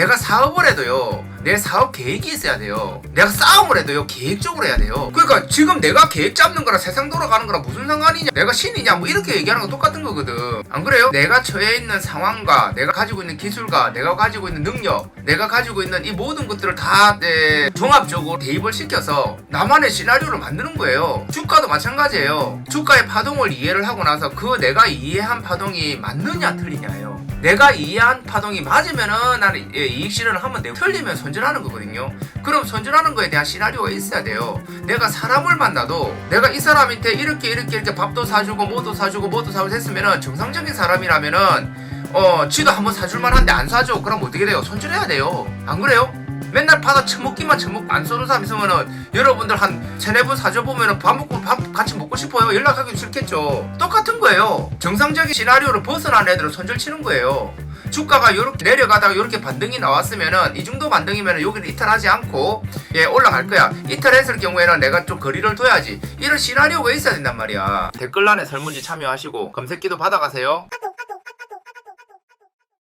내가 사업을 해도요 내 사업 계획이 있어야 돼요. 내가 싸움을 해도요 계획적으로 해야 돼요. 그러니까 지금 내가 계획 잡는 거랑 세상 돌아가는 거랑 무슨 상관이냐? 내가 신이냐? 뭐 이렇게 얘기하는 거 똑같은 거거든. 안 그래요? 내가 처해 있는 상황과 내가 가지고 있는 기술과 내가 가지고 있는 능력 내가 가지고 있는 이 모든 것들을 다 네, 종합적으로 대입을 시켜서 나만의 시나리오를 만드는 거예요. 주가도 마찬가지예요. 주가의 파동을 이해를 하고 나서 그 내가 이해한 파동이 맞느냐 틀리냐예요 내가 이해한 파동이 맞으면은 나는 예, 이익 실현을 하면 되고 틀리면 손절하는 거거든요. 그럼 손절하는 거에 대한 시나리오가 있어야 돼요. 내가 사람을 만나도 내가 이 사람한테 이렇게 이렇게 이렇게 밥도 사주고 뭐도 사주고 뭐도 사주고 했으면은 정상적인 사람이라면은 어 지도 한번 사줄 만 한데 안 사줘 그럼 어떻게 돼요? 손절해야 돼요. 안 그래요? 맨날 받아 처먹기만 처먹고 안 쏘는 사람 있으면은 여러분들 한 세네 번 사줘 보면은 밥 먹고 밥 같이 먹고 싶어요. 연락하기 싫겠죠. 똑같은 거예요. 정상적인 시나리오를 벗어난 애들은 손절 치는 거예요. 주가가 이렇게 내려가다가 이렇게 반등이 나왔으면은 이 정도 반등이면은 여기는 이탈하지 않고 예 올라갈 거야. 이탈했을 경우에는 내가 좀 거리를 둬야지. 이런 시나리오가 있어야 된단 말이야. 댓글란에 설문지 참여하시고 검색기도 받아가세요